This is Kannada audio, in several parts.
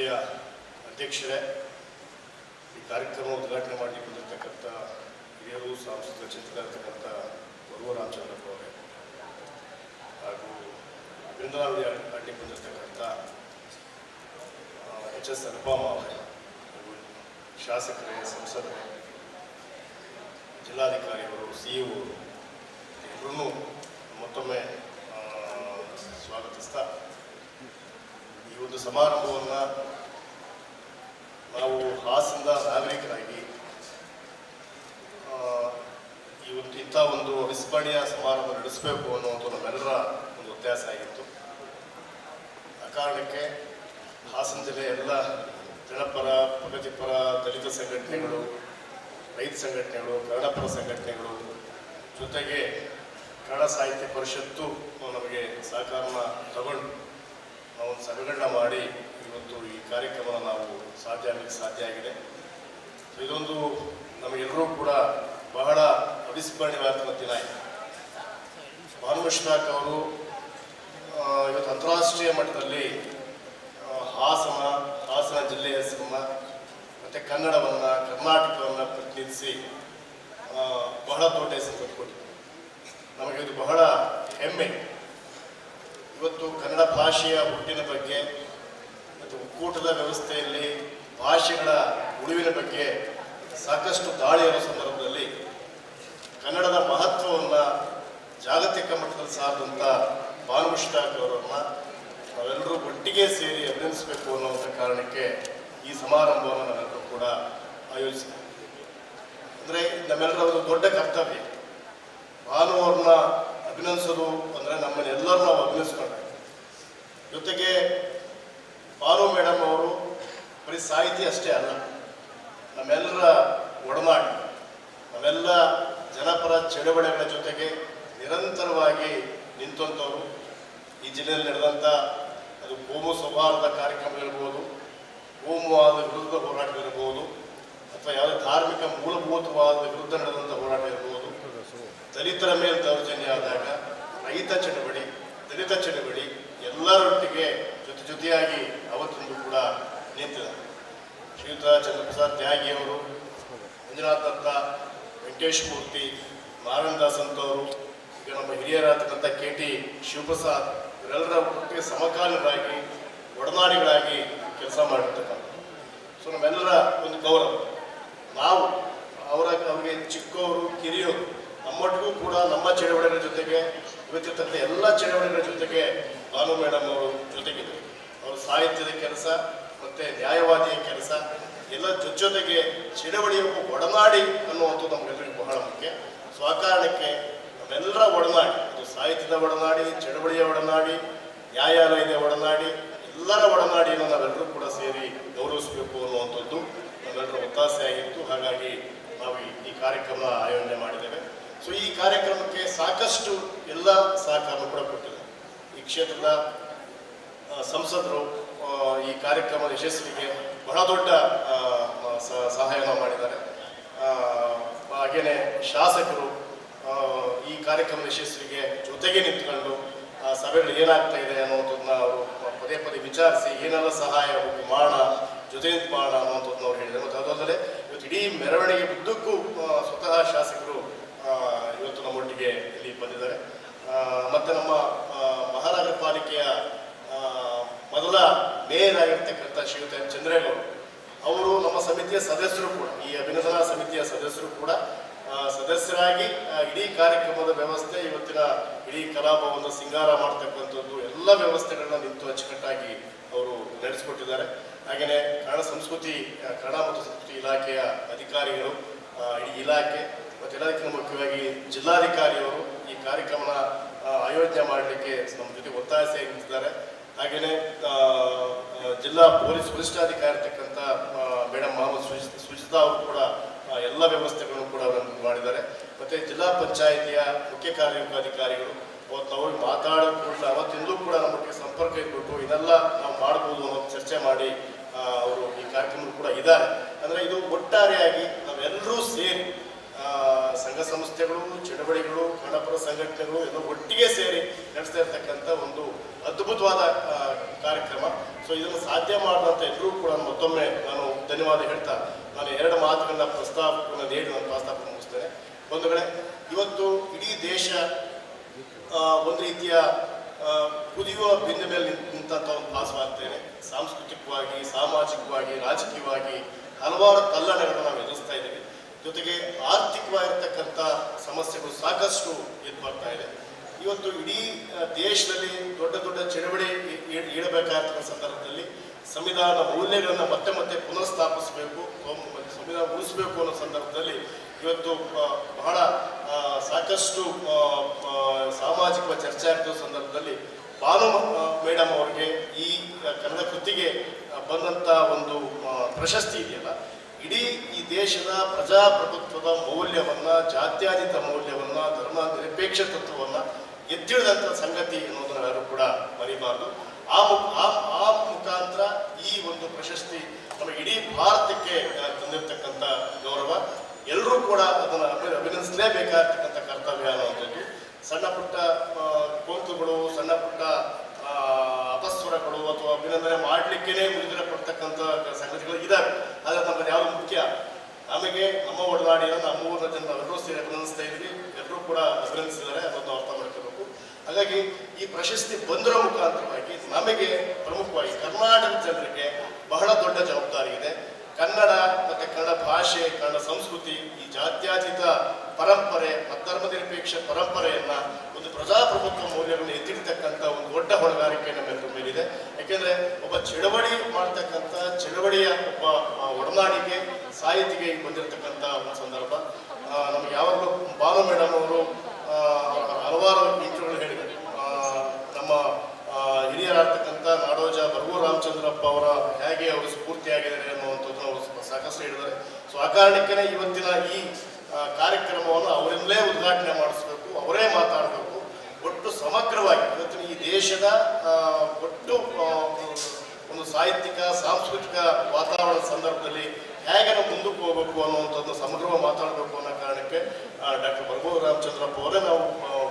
ಸಭೆಯ ಅಧ್ಯಕ್ಷರೇ, ಈ ಕಾರ್ಯಕ್ರಮ ಉದ್ಘಾಟನೆ ಮಾಡಲಿಕ್ಕೆ ಬಂದಿರತಕ್ಕಂಥ ಹಿರಿಯರು, ಸಾಂಸ್ಕೃತಿಕ ಚಿಂತಕರ್ತಕ್ಕಂಥ ಬರುವ ರಾಮಚಂದ್ರಪ್ಪ ಅವರೇ ಹಾಗೂ ಬೃಂದಾವಳಿ ಆಡಲಿಕ್ಕೆ ಬಂದಿರತಕ್ಕಂಥ ಎಚ್ ಎಸ್ ಅನುಪಮ ಅವರೇ ಹಾಗೂ ಶಾಸಕರೇ, ಸಂಸದರೇ, ಜಿಲ್ಲಾಧಿಕಾರಿಯವರು, ಸಿ ಇ ಎಲ್ಲರೂ ಮತ್ತೊಮ್ಮೆ ಸ್ವಾಗತಿಸ್ತಾ ಈ ಒಂದು ಸಮಾರಂಭವನ್ನು ನಾವು ಹಾಸನದ ನಾಗರಿಕರಾಗಿ ಈ ಒಂದು ಇಂಥ ಒಂದು ಅವಿಸ್ಮರಣೀಯ ಸಮಾರಂಭ ನಡೆಸಬೇಕು ಅನ್ನುವಂಥ ನಮ್ಮೆಲ್ಲರ ಒಂದು ವ್ಯತ್ಯಾಸ ಆಗಿತ್ತು. ಆ ಕಾರಣಕ್ಕೆ ಹಾಸನ ಜಿಲ್ಲೆಯ ಎಲ್ಲ ಜನಪರ ಪ್ರಗತಿಪರ ದಲಿತ ಸಂಘಟನೆಗಳು, ರೈತ ಸಂಘಟನೆಗಳು ಕನ್ನಡಪರ ಸಂಘಟನೆಗಳು ಜೊತೆಗೆ ಕನ್ನಡ ಸಾಹಿತ್ಯ ಪರಿಷತ್ತು ನಮಗೆ ಸಹಕಾರನ ತಗೊಂಡು ನಾವು ಒಂದು ಮಾಡಿ ಇವತ್ತು ಈ ಕಾರ್ಯಕ್ರಮನ ನಾವು ಸಾಧ್ಯ ಆಗಲಿಕ್ಕೆ ಸಾಧ್ಯ ಆಗಿದೆ. ಇದೊಂದು ನಮಗೆಲ್ಲರೂ ಕೂಡ ಬಹಳ ಅವಿಸ್ಮರಣೀಯವಾದ ದಿನ ಇದೆ. ಭಾನು ಅವರು ಇವತ್ತು ಅಂತಾರಾಷ್ಟ್ರೀಯ ಮಟ್ಟದಲ್ಲಿ ಆ, ಹಾಸನ ಹಾಸನ ಜಿಲ್ಲೆಯ ಸಿನಿಮಾ ಮತ್ತು ಕನ್ನಡವನ್ನು ಕರ್ನಾಟಕವನ್ನು ಪ್ರತಿನಿಧಿಸಿ ಬಹಳ ದೊಡ್ಡ ಹೆಸರು ತಂದುಕೊಟ್ಟಿದ್ದಾರೆ. ನಮಗೆ ಇದು ಬಹಳ ಹೆಮ್ಮೆ. ಇವತ್ತು ಕನ್ನಡ ಭಾಷೆಯ ಹುಟ್ಟಿನ ಬಗ್ಗೆ ಮತ್ತು ಒಕ್ಕೂಟದ ವ್ಯವಸ್ಥೆಯಲ್ಲಿ ಭಾಷೆಗಳ ಉಳಿವಿನ ಬಗ್ಗೆ ಸಾಕಷ್ಟು ದಾಳಿಯ ಸಂದರ್ಭದಲ್ಲಿ ಕನ್ನಡದ ಮಹತ್ವವನ್ನು ಜಾಗತಿಕ ಮಟ್ಟದಲ್ಲಿ ಸಾರಿದಂಥ ಬಾನು ಮುಷ್ತಾಕ್ ಅವರನ್ನು ನಾವೆಲ್ಲರೂ ಒಟ್ಟಿಗೆ ಸೇರಿ ಅಭಿನಂದಿಸಬೇಕು ಅನ್ನುವಂಥ ಕಾರಣಕ್ಕೆ ಈ ಸಮಾರಂಭವನ್ನು ನಾವೆಲ್ಲರೂ ಕೂಡ ಆಯೋಜಿಸಿದ್ದೇವೆ. ಅಂದರೆ ನಮ್ಮೆಲ್ಲರ ಒಂದು ದೊಡ್ಡ ಕರ್ತವ್ಯ. ಭಾನು ಅವ್ರನ್ನ ಅಭಿನಂದಿಸೋದು ಅಂದರೆ ನಮ್ಮನ್ನು ಎಲ್ಲರೂ ನಾವು ಅಭಿನಂದಿಸ್ಕೊಂಡ್ರೆ ಜೊತೆಗೆ ಬಾಲು ಮೇಡಮ್ ಅವರು ಬರೀ ಸಾಹಿತಿ ಅಷ್ಟೇ ಅಲ್ಲ, ನಮ್ಮೆಲ್ಲರ ಒಡನಾಡು ನಮ್ಮೆಲ್ಲ ಜನಪರ ಚಳವಳಿಗಳ ಜೊತೆಗೆ ನಿರಂತರವಾಗಿ ನಿಂತವರು ಈ ಜಿಲ್ಲೆಯಲ್ಲಿ ನಡೆದಂಥ ಅದು ಕೋಮು ಸೌಹಾರ್ದ ಕಾರ್ಯಕ್ರಮಗಳಿರ್ಬೋದು ಕೋಮುವಾದ ವಿರುದ್ಧ ಹೋರಾಟಗಳಿರ್ಬೋದು ಅಥವಾ ಯಾವುದೇ ಧಾರ್ಮಿಕ ಮೂಲಭೂತವಾದ ವಿರುದ್ಧ ನಡೆದಂಥ ಹೋರಾಟ ಇರ್ಬೋದು. ದಲಿತರ ಮೇಲೆ ದೌರ್ಜನ್ಯ ಆದಾಗ ರೈತ ಚಳವಳಿ ದಲಿತ ಚಳವಳಿ ಎಲ್ಲರೊಟ್ಟಿಗೆ ಜೊತೆ ಜೊತೆಯಾಗಿ ಅವತ್ತೊಂದು ಕೂಡ ನಿಂತಿದ್ದಾರೆ ಶ್ರೀಯುತ ಚಂದ್ರಪ್ರಸಾದ್ ತ್ಯಾಗಿ ಅವರು ಮಂಜುನಾಥ್ ದತ್ತ ವೆಂಕಟೇಶ್ ಮೂರ್ತಿ ನಾರಾಯಣ ದಾಸ್ ಅಂತವರು ಈಗ ನಮ್ಮ ಹಿರಿಯರಾದಂಥ ಕೆ ಟಿ ಶಿವಪ್ರಸಾದ್ ಇವರೆಲ್ಲರ ಒಟ್ಟಿಗೆ ಸಮಕಾಲೀನರಾಗಿ, ಒಡನಾಡಿಗಳಾಗಿ ಕೆಲಸ ಮಾಡಿರ್ತಕ್ಕಂಥ ಸೊ ನಮ್ಮೆಲ್ಲರ ಒಂದು ಗೌರವ. ನಾವು ಅವರ, ಅವರಿಗೆ ಚಿಕ್ಕವರು, ಕಿರಿಯರು ನಮ್ಮೊಟ್ಟಿಗೂ ಕೂಡ ನಮ್ಮ ಚಳವಳಿಗಳ ಜೊತೆಗೆ ಇವತ್ತಿರ್ತಕ್ಕಂಥ ಎಲ್ಲ ಚಳವಳಿಗಳ ಜೊತೆಗೆ ಭಾನು ಮೇಡಮ್ ಅವರು ಜೊತೆಗಿದ್ದರು ಅವರು ಸಾಹಿತ್ಯದ ಕೆಲಸ ಮತ್ತು ನ್ಯಾಯವಾದಿಯ ಕೆಲಸ, ಎಲ್ಲ ಜೊತೆಗೆ ಚಳವಳಿಯ ಒಡನಾಡಿ ಅನ್ನುವಂಥದ್ದು ನಮಗೆಲ್ಲರಿಗೂ ಬಹಳ ಮುಖ್ಯ. ಸೊ ಆ ಕಾರಣಕ್ಕೆ ನಮ್ಮೆಲ್ಲರ ಒಡನಾಡಿ, ಅದು ಸಾಹಿತ್ಯದ ಒಡನಾಡಿ, ಚಳವಳಿಯ ಒಡನಾಡಿ, ನ್ಯಾಯಾಲಯದ ಒಡನಾಡಿ, ಎಲ್ಲರ ಒಡನಾಡಿಯನ್ನು ನಾವೆಲ್ಲರೂ ಕೂಡ ಸೇರಿ ಗೌರವಿಸಬೇಕು ಅನ್ನುವಂಥದ್ದು ನಮ್ಮೆಲ್ಲರ ಒತ್ತಾಸೆ ಆಗಿತ್ತು ಹಾಗಾಗಿ ನಾವು ಈ ಕಾರ್ಯಕ್ರಮ ಆಯೋಜನೆ ಮಾಡಿದ್ದೇವೆ. ಸೊ ಈ ಕಾರ್ಯಕ್ರಮಕ್ಕೆ ಸಾಕಷ್ಟು ಎಲ್ಲ ಸಹಕಾರ ಕೂಡ ಕೊಟ್ಟಿದೆ ಈ ಕ್ಷೇತ್ರದ ಸಂಸದರು ಈ ಕಾರ್ಯಕ್ರಮ ಯಶಸ್ವಿಗೆ ಬಹಳ ದೊಡ್ಡ ಸಹಾಯವನ್ನು ಮಾಡಿದ್ದಾರೆ. ಹಾಗೆಯೇ ಶಾಸಕರು ಈ ಕಾರ್ಯಕ್ರಮ ಯಶಸ್ವಿಗೆ ಜೊತೆಗೆ ನಿಂತ್ಕೊಂಡು, ಆ ಸಭೆಗಳು ಏನಾಗ್ತಾ ಇದೆ ಅನ್ನೋದನ್ನ ಅವರು ಪದೇ ಪದೇ ವಿಚಾರಿಸಿ ಏನೆಲ್ಲ ಸಹಾಯ ಮಾಡೋಣ ಜೊತೆ ನಿಂತು ಮಾಡೋಣ ಅನ್ನೋದನ್ನ ಅವ್ರು ಹೇಳಿದ್ದಾರೆ. ಮತ್ತು ಅದಲ್ಲದೆ, ಇವತ್ತು ಇಡೀ ಮೆರವಣಿಗೆ ಉದ್ದಕ್ಕೂ ಆ, ಸ್ವತಃ ಶಾಸಕರು ಆ, ಇವತ್ತು ನಮ್ಮೊಟ್ಟಿಗೆ ಇಲ್ಲಿ ಬಂದಿದ್ದಾರೆ ಆ, ಮತ್ತೆ ನಮ್ಮ ಆ, ಮಹಾನಗರ ಪಾಲಿಕೆಯ ಆ, ಮೊದಲ ಮೇಯರ್ ಆಗಿರ್ತಕ್ಕಂಥ ಶ್ರೀಯುತ ಎನ್ ಚಂದ್ರೇಗೌಡ ಅವರು ನಮ್ಮ ಸಮಿತಿಯ ಸದಸ್ಯರು ಕೂಡ, ಈ ಅಭಿನಂದನಾ ಸಮಿತಿಯ ಸದಸ್ಯರು ಕೂಡ ಸದಸ್ಯರಾಗಿ ಇಡೀ ಕಾರ್ಯಕ್ರಮದ ವ್ಯವಸ್ಥೆ ಇವತ್ತಿನ ಇಡೀ ಕಲಾಪವನ್ನು ಸಿಂಗಾರ ಮಾಡ್ತಕ್ಕಂಥದ್ದು, ಎಲ್ಲ ವ್ಯವಸ್ಥೆಗಳನ್ನ ನಿಂತು ಅಚ್ಚುಕಟ್ಟಾಗಿ ಅವರು ನಡೆಸಿಕೊಟ್ಟಿದ್ದಾರೆ. ಹಾಗೆಯೇ ಕನ್ನಡ ಸಂಸ್ಕೃತಿ ಕನ್ನಡ ಮತ್ತು ಸಂಸ್ಕೃತಿ ಇಲಾಖೆಯ ಅಧಿಕಾರಿಗಳು ಇಡೀ ಇಲಾಖೆ ಮತ್ತು ಇಲಾಖೆ ಮುಖ್ಯವಾಗಿ ಜಿಲ್ಲಾಧಿಕಾರಿಯವರು ಈ ಕಾರ್ಯಕ್ರಮನ ಆಯೋಜನೆ ಮಾಡಲಿಕ್ಕೆ ನಮ್ಮ ಜೊತೆ ಒತ್ತಾಯಿಸಿ ನಿಂತಿದ್ದಾರೆ ಹಾಗೆಯೇ ಜಿಲ್ಲಾ ಪೊಲೀಸ್ ವರಿಷ್ಠಾಧಿಕಾರಿ ಇರ್ತಕ್ಕಂಥ ಮೇಡಮ್ ಮೊಹಮ್ಮದ್ ಸುಜಿ ಸುಜಿತಾ ಅವರು ಕೂಡ ಎಲ್ಲ ವ್ಯವಸ್ಥೆಗಳನ್ನು ಕೂಡ ಅವರು ಮಾಡಿದ್ದಾರೆ. ಮತ್ತು ಜಿಲ್ಲಾ ಪಂಚಾಯಿತಿಯ ಮುಖ್ಯ ಕಾರ್ಯನಿರ್ವಹಣಾಧಿಕಾರಿಗಳು ಅವತ್ತು ಅವ್ರಿಗೆ ಮಾತಾಡೋ ಕೂಡ ಅವತ್ತಿಂದಲೂ ಕೂಡ ನಮಗೆ ಸಂಪರ್ಕ ಇಟ್ಬಿಟ್ಟು ಇದೆಲ್ಲ ನಾವು ಮಾಡ್ಬೋದು ಅನ್ನೋದು ಚರ್ಚೆ ಮಾಡಿ ಅವರು ಈ ಕಾರ್ಯಕ್ರಮ ಕೂಡ ಇದ್ದಾರೆ. ಅಂದರೆ ಇದು ಒಟ್ಟಾರೆಯಾಗಿ ನಾವೆಲ್ಲರೂ ಸೇರಿ ಸಂಘ ಸಂಸ್ಥೆಗಳು ಚಳವಳಿಗಳು ಕನ್ನಡಪರ ಸಂಘಟನೆಗಳು ಎಲ್ಲ ಒಟ್ಟಿಗೆ ಸೇರಿ ನಡೆಸ್ತಾ ಇರ್ತಕ್ಕಂಥ ಒಂದು ಅದ್ಭುತವಾದ ಕಾರ್ಯಕ್ರಮ. ಸೊ ಇದನ್ನು ಸಾಧ್ಯ ಮಾಡಿದಂಥ ಎಲ್ಲರೂ ಕೂಡ ಮತ್ತೊಮ್ಮೆ ನಾನು ಧನ್ಯವಾದ ಹೇಳ್ತಾ ನಾನು ಎರಡು ಮಾತುಗಳನ್ನ ಪ್ರಸ್ತಾಪವನ್ನು ಹೇಳಿ ನಾನು ಪ್ರಸ್ತಾಪ ಮುಗಿಸ್ತೇನೆ ಒಂದು ಕಡೆ ಇವತ್ತು ಇಡೀ ದೇಶ ಒಂದು ರೀತಿಯ ಕುದಿಯುವ ಬಿಂದು ಮೇಲೆ ನಿಂತ- ನಿಂತಂತ ಒಂದು ಭಾಸವಾಗ್ತೇನೆ ಸಾಂಸ್ಕೃತಿಕವಾಗಿ ಸಾಮಾಜಿಕವಾಗಿ ರಾಜಕೀಯವಾಗಿ ಹಲವಾರು ತಲ್ಲಣಗಳನ್ನು ನಾವು ಎದುರಿಸ್ತಾ ಇದ್ದೇವೆ ಜೊತೆಗೆ ಆರ್ಥಿಕವಾಗಿರ್ತಕ್ಕಂಥ ಸಮಸ್ಯೆಗಳು ಸಾಕಷ್ಟು ಎದ್ದು ಬರ್ತಾ ಇದೆ ಇವತ್ತು ಇಡೀ ದೇಶದಲ್ಲಿ ದೊಡ್ಡ ದೊಡ್ಡ ಚಳವಳಿ ಈ- ಸಂದರ್ಭದಲ್ಲಿ ಸಂವಿಧಾನ ಮೌಲ್ಯಗಳನ್ನು ಮತ್ತೆ ಮತ್ತೆ ಪುನಃಸ್ಥಾಪಿಸಬೇಕು ಸಂವಿಧಾನ ಉಳಿಸಬೇಕು ಅನ್ನೋ ಸಂದರ್ಭದಲ್ಲಿ ಇವತ್ತು ಬಹಳ ಸಾಕಷ್ಟು ಸಾಮಾಜಿಕ ಚರ್ಚೆ ಆಗ್ತಿರೋ ಸಂದರ್ಭದಲ್ಲಿ ಬಾನು ಮೇಡಮ್ ಅವರಿಗೆ ಈ ಕನ್ನಡ ಕೃತಿಗೆ ಬಂದಂಥ ಒಂದು ಪ್ರಶಸ್ತಿ ಇದೆಯಲ್ಲ, ಇಡೀ ಈ ದೇಶದ ಪ್ರಜಾಪ್ರಭುತ್ವದ ಮೌಲ್ಯವನ್ನ, ಜಾತ್ಯಾತೀತ ಮೌಲ್ಯವನ್ನ, ಧರ್ಮ ನಿರಪೇಕ್ಷ ತತ್ವವನ್ನ ಎತ್ತಿಳಿದಂಥ ಸಂಗತಿ ಅನ್ನೋದನ್ನ ಯಾರು ಕೂಡ ಮರಿಬಾರ್ದು. ಆ ಆ- ಮುಖಾಂತರ ಈ ಒಂದು ಪ್ರಶಸ್ತಿ ನಮ್ಮ ಇಡೀ ಭಾರತಕ್ಕೆ ತಂದಿರತಕ್ಕಂಥ ಗೌರವ. ಎಲ್ಲರೂ ಕೂಡ ಅದನ್ನು ಅಭಿ ಅಭಿನಂದಿಸಲೇಬೇಕಾಗಿರ್ತಕ್ಕಂಥ ಕರ್ತವ್ಯ ಅನ್ನೋದ್ರಲ್ಲಿ ಸಣ್ಣ ಪುಟ್ಟ ಕೋಂತುಗಳು, ಸಣ್ಣ ಪುಟ್ಟ ಅಪಸ್ವರಗಳು ಅಥವಾ ಅಭಿನಂದನೆ ಮಾಡಲಿಕ್ಕೇನೆ ಮುಂದಿನ ಪಡ್ತಕ್ಕಂಥ ಸಂಗತಿಗಳು ಇದ್ದಾವೆ ಆದರೆ ನಮ್ಮಲ್ಲಿ ಯಾವುದು ಮುಖ್ಯ? ನಮಗೆ ನಮ್ಮ ಒಡನಾಡಿಯನ್ನು ನಮ್ಮ ಊರಿನ ಜನ ಎಲ್ಲರೂ ಸೇರಿ ಅಭಿನಂದಿಸ್ತಾ ಇದ್ವಿ ಎಲ್ಲರೂ ಕೂಡ ಅಭಿನಂದಿಸಿದ್ದಾರೆ. ಅದನ್ನು ಅರ್ಥ ಮಾಡ್ಕೋಬೇಕು ಹಾಗಾಗಿ ಈ ಪ್ರಶಸ್ತಿ ಬಂದರ ಮುಖಾಂತರವಾಗಿ ನಮಗೆ ಪ್ರಮುಖವಾಗಿ ಕರ್ನಾಟಕ ಜನರಿಗೆ ಬಹಳ ದೊಡ್ಡ ಜವಾಬ್ದಾರಿ ಇದೆ. ಕನ್ನಡ ಮತ್ತು ಕನ್ನಡ ಭಾಷೆ, ಕನ್ನಡ ಸಂಸ್ಕೃತಿ, ಈ ಜಾತ್ಯಾತೀತ ಪರಂಪರೆ ಮತ್ತು ಧರ್ಮನಿರಪೇಕ್ಷ ಪರಂಪರೆಯನ್ನು ಒಂದು ಪ್ರಜಾಪ್ರಭುತ್ವ ಮೌಲ್ಯಗಳನ್ನು ಎತ್ತಿಡ್ತಕ್ಕಂಥ ಒಂದು ದೊಡ್ಡ ಹೊಣೆಗಾರಿಕೆ ನಮ್ಮೆಲ್ಲರ ಮೇಲಿದೆ. ಯಾಕೆಂದರೆ ಒಬ್ಬ ಚಳವಳಿ ಮಾಡ್ತಕ್ಕಂಥ ಚಳವಳಿಯ ಒಬ್ಬ ಒಡನಾಡಿಗೆ, ಸಾಹಿತಿಗೆ ಬಂದಿರತಕ್ಕಂಥ ಒಂದು ಸಂದರ್ಭ. ನಮ್ಗೆ ಯಾವಾಗಲೂ ಬಾಲು ಮೇಡಮ್ ಅವರು ಹಲವಾರು ಇಂಟರ್ವ್ಯೂಗಳು ಹೇಳಿದ್ದಾರೆ ಆ, ನಮ್ಮ ಆ, ಹಿರಿಯರಾಗ್ತಕ್ಕಂಥ ನಾಡೋಜ ಬರಗೂರು ರಾಮಚಂದ್ರಪ್ಪ ಅವರ ಹೇಗೆ ಅವರು ಸ್ಫೂರ್ತಿಯಾಗಿದ್ದಾರೆ ಅನ್ನುವಂಥದ್ದು ಅವರು ಸಾಕಷ್ಟು ಹೇಳಿದ್ದಾರೆ. ಸೊ ಆ ಕಾರಣಕ್ಕೇ ಇವತ್ತಿನ ಈ ಕಾರ್ಯಕ್ರಮವನ್ನು ಅವರಿಂದಲೇ ಉದ್ಘಾಟನೆ ಮಾಡಿಸ್ಬೇಕು, ಅವರೇ ಮಾತಾಡಬೇಕು. ಒಟ್ಟು ಸಮಗ್ರವಾಗಿ ಇವತ್ತಿನ ಈ ದೇಶದ ಒಟ್ಟು ಒಂದು ಸಾಹಿತ್ಯಿಕ, ಸಾಂಸ್ಕೃತಿಕ ವಾತಾವರಣದ ಸಂದರ್ಭದಲ್ಲಿ ಹೇಗೆ ನಾವು ಮುಂದಕ್ಕೆ ಹೋಗಬೇಕು ಅನ್ನುವಂಥದ್ದು ಸಮಗ್ರವಾಗಿ ಮಾತಾಡಬೇಕು ಅನ್ನೋ ಕಾರಣಕ್ಕೆ ಡಾಕ್ಟರ್ ಬರಗೂರು ರಾಮಚಂದ್ರಪ್ಪ ಅವರೇ ನಾವು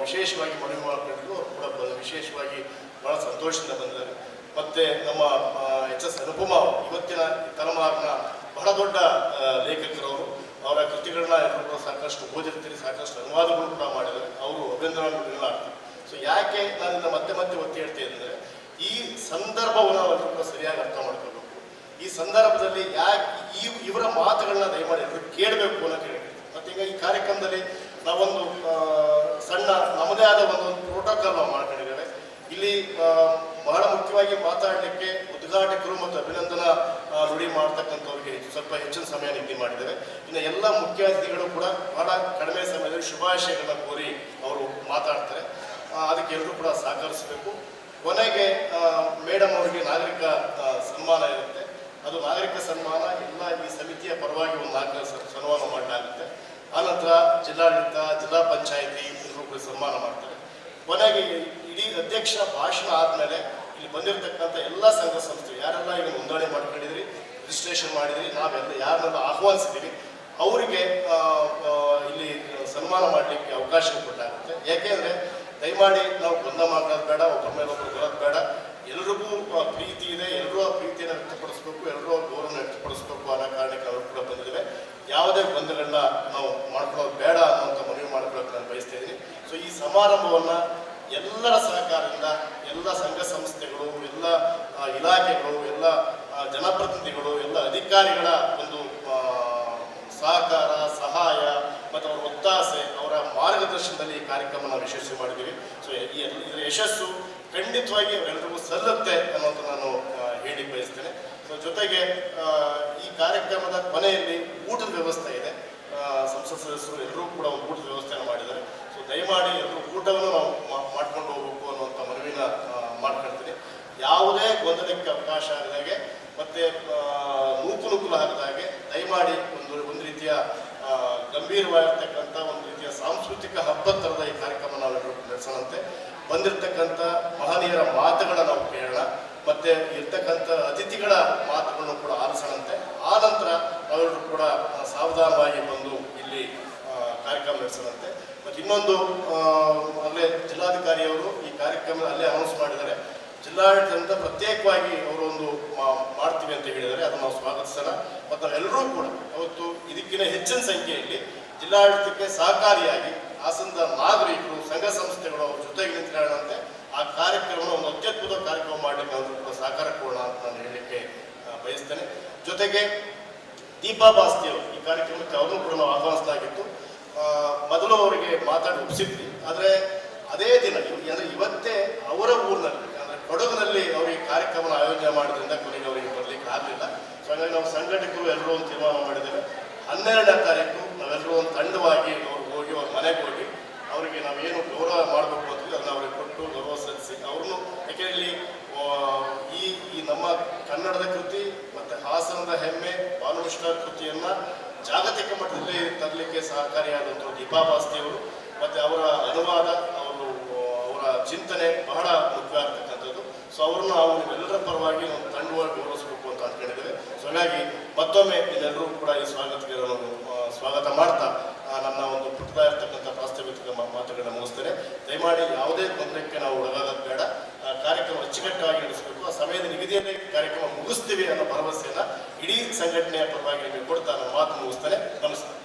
ವಿಶೇಷವಾಗಿ ಮನವಿ ಮಾಡಿಕೊಂಡಿದ್ದು, ಅವರು ಕೂಡ ವಿಶೇಷವಾಗಿ ಬಹಳ ಸಂತೋಷದಿಂದ ಬಂದಿದ್ದಾರೆ. ಮತ್ತು ನಮ್ಮ ಎಚ್ ಎಸ್ ಅನುಪಮ ಇವತ್ತಿನ ತಲೆಮಾರಿನ ಬಹಳ ದೊಡ್ಡ ಲೇಖಕರವರು ಅವರ ಕೃತಿಗಳನ್ನ ಎಲ್ಲರೂ ಕೂಡ ಸಾಕಷ್ಟು ಓದಿರ್ತೀರಿ, ಸಾಕಷ್ಟು ಅನುವಾದಗಳು ಕೂಡ ಮಾಡಿದ್ದಾರೆ. ಅವರು ಅಭಿನಂದನಾಗ್ತಾರೆ ಸೊ ಯಾಕೆ ನಾನು ಮತ್ತೆ ಮತ್ತೆ ಒತ್ತಿ ಹೇಳ್ತೀನಿ ಅಂದರೆ, ಈ ಸಂದರ್ಭವನ್ನು ಅವರು ಕೂಡ ಸರಿಯಾಗಿ ಅರ್ಥ ಮಾಡ್ಕೋಬೇಕು ಈ ಸಂದರ್ಭದಲ್ಲಿ ಯಾಕೆ ಈ ಇವರ ಮಾತುಗಳನ್ನ ದಯಮಾಡಿ ಕೇಳಬೇಕು ಅಂತ ಹೇಳಿ. ಮತ್ತೆ ಈಗ ಈ ಕಾರ್ಯಕ್ರಮದಲ್ಲಿ ನಾವೊಂದು ಸಣ್ಣ ನಮ್ಮದೇ ಆದ ಒಂದು ಪ್ರೋಟೋಕಾಲ್ ಮಾಡ್ಕೊಂಡಿದ್ದೇವೆ. ಇಲ್ಲಿ ಬಹಳ ಮುಖ್ಯವಾಗಿ ಮಾತಾಡಲಿಕ್ಕೆ ಉದ್ಘಾಟಕರು ಮತ್ತು ಅಭಿನಂದನಾ ರೂಢಿ ಮಾಡ್ತಕ್ಕಂಥವ್ರಿಗೆ ಸ್ವಲ್ಪ ಹೆಚ್ಚಿನ ಸಮಯ ನಿಗದಿ ಮಾಡಿದ್ದೇವೆ. ಇನ್ನು ಎಲ್ಲ ಮುಖ್ಯ ಅತಿಥಿಗಳು ಕೂಡ ಬಹಳ ಕಡಿಮೆ ಸಮಯದಲ್ಲಿ ಶುಭಾಶಯಗಳನ್ನ ಕೋರಿ ಅವರು ಮಾತಾಡ್ತಾರೆ. ಅದಕ್ಕೆ ಎಲ್ಲರೂ ಕೂಡ ಸಹಕರಿಸಬೇಕು. ಕೊನೆಗೆ ಮೇಡಮ್ ಅವರಿಗೆ ನಾಗರಿಕ ಸನ್ಮಾನ ಇರುತ್ತೆ. ಅದು ನಾಗರಿಕ ಸನ್ಮಾನ ಎಲ್ಲ ಈ ಸಮಿತಿಯ ಪರವಾಗಿ ಒಂದು ಸ- ಸನ್ಮಾನ ಮಾಡಲಾಗುತ್ತೆ. ಆನಂತರ ಜಿಲ್ಲಾಡಳಿತ, ಜಿಲ್ಲಾ ಪಂಚಾಯಿತಿ ಕೂಡ ಸನ್ಮಾನ ಮಾಡ್ತಾರೆ. ಕೊನೆಗೆ ಇಡೀ ಅಧ್ಯಕ್ಷ ಭಾಷಣ ಆದಮೇಲೆ ಇಲ್ಲಿ ಬಂದಿರತಕ್ಕಂಥ ಎಲ್ಲ ಸಂಘ ಸಂಸ್ಥೆ ಯಾರೆಲ್ಲ ಇಲ್ಲಿ ನೋಂದಣಿ ಮಾಡ್ಕೊಂಡಿದ್ರಿ, ರಿಜಿಸ್ಟ್ರೇಷನ್ ಮಾಡಿದ್ರಿ, ನಾವೆಲ್ಲ ಯಾರನ್ನೆಲ್ಲ ಆಹ್ವಾನಿಸಿದ್ದೀವಿ ಅವರಿಗೆ ಇಲ್ಲಿ ಸನ್ಮಾನ ಮಾಡಲಿಕ್ಕೆ ಅವಕಾಶ ಕೊಟ್ಟಾಗುತ್ತೆ. ಯಾಕೆಂದ್ರೆ ದಯಮಾಡಿ ನಾವು ಬಂದ ಮಾಡೋದು ಬೇಡ, ಒಬ್ಬರ ಮೇಲೆ ಒಬ್ಬರು ಬರೋದು ಬೇಡ. ಎಲ್ರಿಗೂ ಪ್ರೀತಿ ಇದೆ ಎಲ್ಲರೂ ವ್ಯಕ್ತಪಡಿಸ್ಬೇಕು ಎಲ್ಲರೂ ಗೌರವನ್ನು ವ್ಯಕ್ತಪಡಿಸಬೇಕು ಅನ್ನೋ ಕಾರಣಕ್ಕೆ ಅವರು ಕೂಡ ಬಂದಿದ್ದೇವೆ ಯಾವುದೇ ಗೊಂದಲನ್ನ ನಾವು ಮಾಡ್ಕೊಳ್ಳೋದು ಬೇಡ ಅನ್ನುವಂಥ ಮನವಿ ಮಾಡ್ಕೊಳ್ಳೋಕೆ ನಾನು ಬಯಸ್ತಾ ಇದ್ದೀನಿ. ಸೊ ಈ ಸಮಾರಂಭವನ್ನ ಎಲ್ಲರ ಸಹಕಾರದಿಂದ ಎಲ್ಲ ಸಂಘ ಸಂಸ್ಥೆಗಳು, ಎಲ್ಲ ಇಲಾಖೆಗಳು, ಎಲ್ಲ ಜನಪ್ರತಿನಿಧಿಗಳು, ಎಲ್ಲ ಅಧಿಕಾರಿಗಳ ಒಂದು ಸಹಕಾರ, ಸಹಾಯ ಮತ್ತು ಅವರ ಒತ್ತಾಸೆ ಅವರ ಮಾರ್ಗದರ್ಶನದಲ್ಲಿ ಈ ಕಾರ್ಯಕ್ರಮ ನಾವು ಯಶಸ್ವಿ ಮಾಡಿದ್ದೀವಿ. ಸೊ ಇದರ ಯಶಸ್ಸು ಖಂಡಿತವಾಗಿ ಅವರೆಲ್ಲರಿಗೂ ಸಲ್ಲುತ್ತೆ ಅನ್ನೋದು ನಾನು ಹೇಳಿ ಬಯಸ್ತೇನೆ. ಸೊ ಜೊತೆಗೆ ಈ ಕಾರ್ಯಕ್ರಮದ ಕೊನೆಯಲ್ಲಿ ಊಟದ ವ್ಯವಸ್ಥೆ ಇದೆ. ಸಂಸತ್ ಸದಸ್ಯರು ಎಲ್ಲರೂ ಕೂಡ ಒಂದು ಊಟದ ವ್ಯವಸ್ಥೆಯನ್ನು ಮಾಡಿದ್ದಾರೆ. ಸೊ ದಯಮಾಡಿ ಎಲ್ಲರೂ ಊಟವನ್ನು ನಾವು ಮಾಡ್ಕೊಂಡು ಹೋಗ್ಬೇಕು ಅನ್ನುವಂಥ ಮನವಿನ ಮಾಡ್ಕೊಳ್ತೀನಿ. ಯಾವುದೇ ಗೊಂದಲಕ್ಕೆ ಅವಕಾಶ ಆಗದಾಗೆ ಮತ್ತೆ ನೂಕು ಆಗದಾಗೆ ದಯಮಾಡಿ ಒಂದು ಒಂದು ರೀತಿಯ ಗಂಭೀರವಾಗಿರ್ತಕ್ಕಂಥ ಒಂದು ರೀತಿಯ ಸಾಂಸ್ಕೃತಿಕ ಹಬ್ಬದ ಥರದ ಈ ಕಾರ್ಯಕ್ರಮ ನಾವೆಲ್ಲರೂ ನಡೆಸೋಣಂತೆ ಬಂದಿರತಕ್ಕಂಥ ಮಹನೀಯರ ಮಾತುಗಳನ್ನು ನಾವು ಕೇಳೋಣ. ಮತ್ತೆ ಇರ್ತಕ್ಕಂಥ ಅತಿಥಿಗಳ ಮಾತುಗಳನ್ನು ಕೂಡ ಆಲಿಸೋಣಂತೆ. ಆ ನಂತರ ಅವರು ಕೂಡ ಸಾವಧಾನವಾಗಿ ಬಂದು ಇಲ್ಲಿ ಕಾರ್ಯಕ್ರಮ ನಡೆಸದಂತೆ ಮತ್ತು ಇನ್ನೊಂದು ಅಲ್ಲೇ ಜಿಲ್ಲಾಧಿಕಾರಿಯವರು ಈ ಕಾರ್ಯಕ್ರಮ ಅಲ್ಲೇ ಅನೌನ್ಸ್ ಮಾಡಿದ್ದಾರೆ. ಜಿಲ್ಲಾಡಳಿತದಿಂದ ಪ್ರತ್ಯೇಕವಾಗಿ ಅವರೊಂದು ಮಾಡ್ತೀವಿ ಅಂತ ಹೇಳಿದರೆ ಅದನ್ನು ನಾವು ಸ್ವಾಗತಿಸೋಣ. ಮತ್ತು ನಾವೆಲ್ಲರೂ ಕೂಡ, ಅವತ್ತು ಇದಕ್ಕಿಂತ ಹೆಚ್ಚಿನ ಸಂಖ್ಯೆಯಲ್ಲಿ ಜಿಲ್ಲಾಡಳಿತಕ್ಕೆ ಸಹಕಾರಿಯಾಗಿ ಹಾಸನದ ನಾಗರಿಕರು, ಸಂಘ ಸಂಸ್ಥೆಗಳು ಅವ್ರ ಜೊತೆಗೆ ನಿಂತ್ಕೊಳ್ಳಂತೆ ಆ ಕಾರ್ಯಕ್ರಮವನ್ನು ಒಂದು ಅತ್ಯದ್ಭುತ ಕಾರ್ಯಕ್ರಮ ಮಾಡಲಿಕ್ಕೆ ನಾವು ಕೂಡ ಸಹಕಾರ ಕೊಡೋಣ ಅಂತ ನಾನು ಹೇಳಲಿಕ್ಕೆ ಬಯಸ್ತೇನೆ. ಜೊತೆಗೆ ದೀಪಾ ಬಾಸ್ತಿಯವರು ಈ ಕಾರ್ಯಕ್ರಮಕ್ಕೆ ಅವರನ್ನು ಕೂಡ ನಾವು ಆಹ್ವಾನಿಸಲಾಗಿತ್ತು ಮೊದಲು ಅವರಿಗೆ ಮಾತಾಡಿ ಒಪ್ಪಿಸಿದ್ವಿ ಆದರೆ ಅದೇ ದಿನ ಅಂದರೆ ಇವತ್ತೇ ಅವರ ಊರಿನಲ್ಲಿ, ಅಂದರೆ ಕೊಡಗಿನಲ್ಲಿ ಅವರಿಗೆ ಕಾರ್ಯಕ್ರಮ ಆಯೋಜನೆ ಮಾಡೋದ್ರಿಂದ ಕೊನೆಗೆ ಅವರಿಗೆ ಬರಲಿಕ್ಕೆ ಆಗಲಿಲ್ಲ. ಸೊ, ಹಾಗಾಗಿ ನಾವು ಸಂಘಟಕರು ಎಲ್ಲರೂ ಒಂದು ತೀರ್ಮಾನ ಮಾಡಿದ್ದೇವೆ. ಹನ್ನೆರಡನೇ ತಾರೀಕು ನಾವೆಲ್ಲರೂ ಒಂದು ತಂಡವಾಗಿ ಹೋಗಿ ಅವ್ರ ಮನೆಗೆ ಹೋಗಿ ಅವರಿಗೆ ನಾವೇನು ಗೌರವ ಮಾಡಬೇಕು ಅಂತೀವಿ, ಅದನ್ನ ಅವ್ರಿಗೆ ಕೊಟ್ಟು ಗೌರವ ಸಲ್ಲಿಸಿ. ಅವ್ರನ್ನು ಯಾಕೆಂದ್ರೆ ಈ ಈ ನಮ್ಮ ಕನ್ನಡದ ಕೃತಿ ಮತ್ತೆ ಹಾಸನದ ಹೆಮ್ಮೆ ಬಾಲಕೃಷ್ಣ ಕೃತಿಯನ್ನ ಜಾಗತಿಕ ಮಟ್ಟದಲ್ಲಿ ತರಲಿಕ್ಕೆ ಸಹಕಾರಿಯಾದಂತಹ ದೀಪಾ ಬಾಸ್ತಿಯವರು ಮತ್ತೆ ಅವರ ಅನುವಾದ, ಅವರು, ಅವರ ಚಿಂತನೆ ಬಹಳ ಮುಖ್ಯ ಆಗ್ತಕ್ಕಂಥದ್ದು. ಸೊ ಅವ್ರನ್ನ ನಾವು ಎಲ್ಲರ ಪರವಾಗಿ ಒಂದು ತಂಡವಾಗಿ ಗೌರವಿಸಬೇಕು ಅಂತ ಅಂದ್ಕೊಂಡಿದ್ದೇವೆ ಸೊ ಹಾಗಾಗಿ ಮತ್ತೊಮ್ಮೆ ಎಲ್ಲರೂ ಕೂಡ ಈ ಸ್ವಾಗತಕ್ಕೆ ಸ್ವಾಗತ ಮಾಡ್ತಾ ಪುಟ್ಟದ ಇರ್ತಕ್ಕಂಥ ಪ್ರಾಸ್ತಾವಿಕ ಮಾತುಗಳನ್ನ ಮುಗಿಸ್ತೇನೆ ದಯಮಾಡಿ ಯಾವುದೇ ಗೊಂದಲಕ್ಕೆ ನಾವು ಒಳಗಾಗೋದು ಬೇಡ. ಕಾರ್ಯಕ್ರಮ ಅಚ್ಚುಕಟ್ಟಾಗಿ ನಡೆಸಬೇಕು. ಆ ಸಮಯದ ನಿಗದಿಯಲ್ಲೇ ಕಾರ್ಯಕ್ರಮ ಮುಗಿಸ್ತೀವಿ ಅನ್ನೋ ಭರವಸೆಯನ್ನು ಇಡೀ ಸಂಘಟನೆಯ ಪರವಾಗಿ ಕೊಡ್ತಾ ಮಾತು ಮುಗಿಸ್ತೇನೆ. ನಮಸ್ಕಾರ.